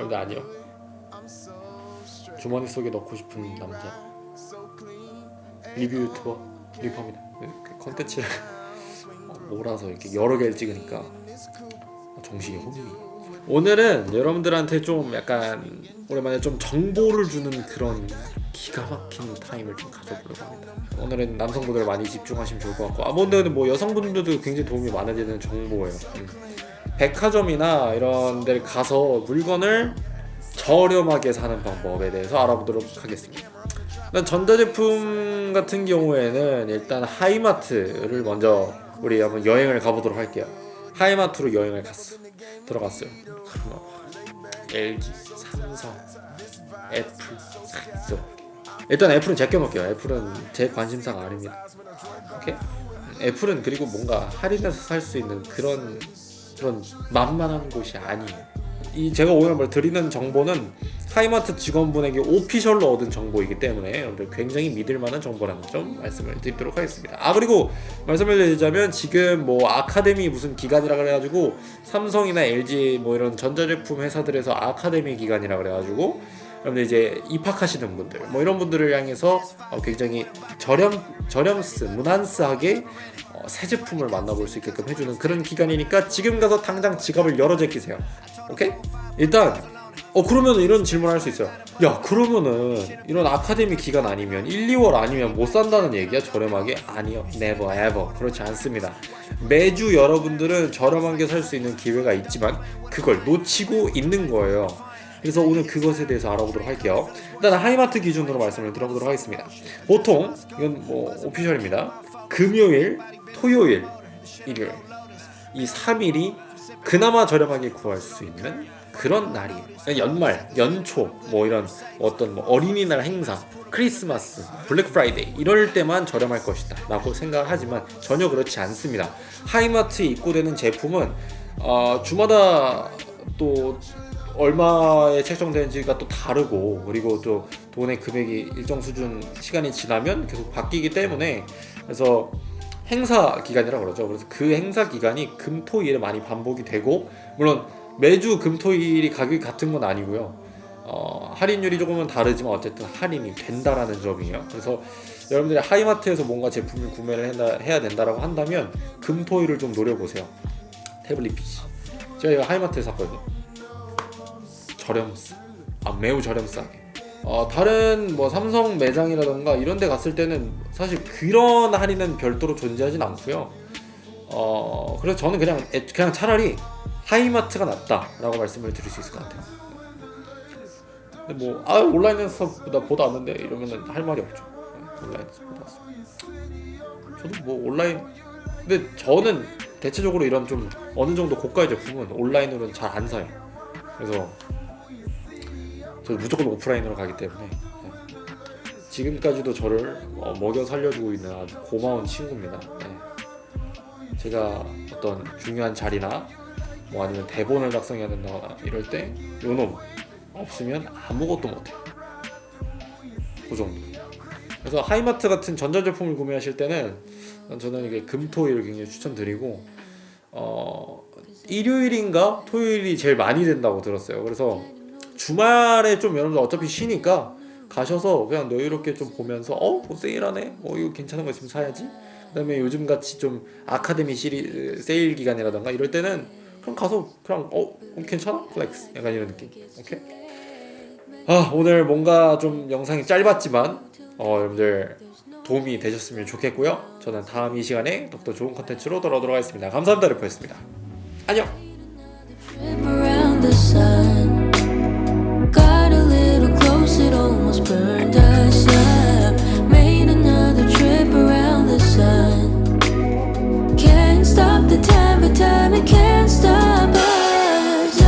여러분들 아니요. 주머니 속에 넣고 싶은 남자 리뷰 유튜버 리퍼입니다. 그 컨텐츠를 몰아서 이렇게 여러 개를 찍으니까 정신이 혼미. 오늘은 여러분들한테 좀 약간 오랜만에 좀 정보를 주는 그런 기가 막힌 타임을 좀 가져보려고 합니다. 오늘은 남성분들 많이 집중하시면 좋을 것 같고 아, 뭐 근데 뭐 여성분들도 굉장히 도움이 많아지는 정보예요. 음. 백화점이나 이런 데를 가서 물건을 저렴하게 사는 방법에 대해서 알아보도록 하겠습니다. 일단 전자제품 같은 경우에는 일단 하이마트를 먼저 우리 한번 여행을 가보도록 할게요. 하이마트로 여행을 갔어. 들어갔어요. LG, 삼성, 애플 있어. 일단 애플은 제껴놓을게요. 애플은 제 관심사가 아닙니다. 오케이? 애플은 그리고 뭔가 할인해서 살 수 있는 그런 그런 만만한 곳이 아니에요. 이 제가 오늘 말 드리는 정보는 하이마트 직원분에게 오피셜로 얻은 정보이기 때문에 여러분들 굉장히 믿을 만한 정보라는 점 말씀을 드리도록 하겠습니다. 아 그리고 말씀을 드리자면 지금 뭐 아카데미 무슨 기간이라 그래가지고 삼성이나 LG 뭐 이런 전자제품 회사들에서 아카데미 기간이라 그래가지고 여러분들 이제 입학하시는 분들 뭐 이런 분들을 향해서 어, 굉장히 저렴 저렴스 무난스하게 어, 새 제품을 만나볼 수 있게끔 해주는 그런 기간이니까 지금 가서 당장 지갑을 열어 제끼세요. 오케이? 일단 어 그러면 이런 질문을 할 수 있어요. 야 그러면은 이런 아카데미 기간 아니면 1, 2월 아니면 못 산다는 얘기야 저렴하게? 아니요, never ever 그렇지 않습니다. 매주 여러분들은 저렴하게 살 수 있는 기회가 있지만 그걸 놓치고 있는 거예요. 그래서 오늘 그것에 대해서 알아보도록 할게요. 일단 하이마트 기준으로 말씀을 드려보도록 하겠습니다. 보통 이건 뭐 오피셜입니다. 금요일, 토요일, 일요일 이 3일이 그나마 저렴하게 구할 수 있는 그런. 그러니까 연말, 연초, 뭐 이런 어떤 뭐 어린이날 행사, 크리스마스, 블랙 프라이데이 이럴 때만 저렴할 것이다 라고 생각을 하지만 전혀 그렇지 않습니다. 하이마트에 입고되는 제품은 어, 주마다 또 얼마에 책정되는지가 또 다르고 그리고 또 돈의 금액이 일정 수준 시간이 지나면 계속 바뀌기 때문에 그래서 행사 기간이라 그러죠. 그래서 그 행사 기간이 금토일에 많이 반복이 되고 물론 매주 금토일이 가격이 같은 건 아니고요. 어, 할인율이 조금은 다르지만 어쨌든 할인이 된다라는 점이에요. 그래서 여러분들이 하이마트에서 뭔가 제품을 구매를 해야 된다라고 한다면 금토일을 좀 노려보세요. 태블릿 PC. 제가 이거 하이마트에서 샀거든요. 저렴스. 아 매우 저렴싸게. 어, 다른 뭐 삼성 매장이라던가 이런 데 갔을 때는 사실 그런 할인은 별도로 존재하진 않고요. 어, 그래서 저는 그냥 애- 그냥 차라리 하이마트가 낫다라고 말씀을 드릴 수 있을 것 같아요. 근데 뭐 아, 온라인에서 보다 보다 왔는데 이러면은 할 말이 없죠. 네, 온라인에서 보다. 저도 뭐 온라인 근데 저는 대체적으로 이런 좀 어느 정도 고가의 제품은 온라인으로는 잘 안 사요. 그래서 저는 무조건 오프라인으로 가기 때문에 네. 지금까지도 저를 어, 먹여 살려주고 있는 아주 고마운 친구입니다. 네. 제가 어떤 중요한 자리나 뭐 아니면 대본을 작성해야 된다거나 이럴 때 요놈 없으면 아무것도 못해. 그 정도. 그래서 하이마트 같은 전자제품을 구매하실 때는 저는 이게 금토일을 굉장히 추천드리고 어 일요일인가 토요일이 제일 많이 된다고 들었어요. 그래서 주말에 좀 여러분들 어차피 쉬니까 가셔서 그냥 여유롭게 좀 보면서 어 뭐 세일하네? 뭐 이거 괜찮은 거 있으면 사야지. 그 다음에 요즘 같이 좀 아카데미 시리 세일 기간이라던가 이럴 때는 그냥 가서 그냥 어? 어, 괜찮아? 플렉스. 약간 이런 느낌. 오케이? 아 오늘 뭔가 좀 영상이 짧았지만 어 여러분들 도움이 되셨으면 좋겠고요. 저는 다음 이 시간에 더욱더 좋은 컨텐츠로 돌아오도록 하겠습니다. 감사합니다 래퍼였습니다. 안녕 burned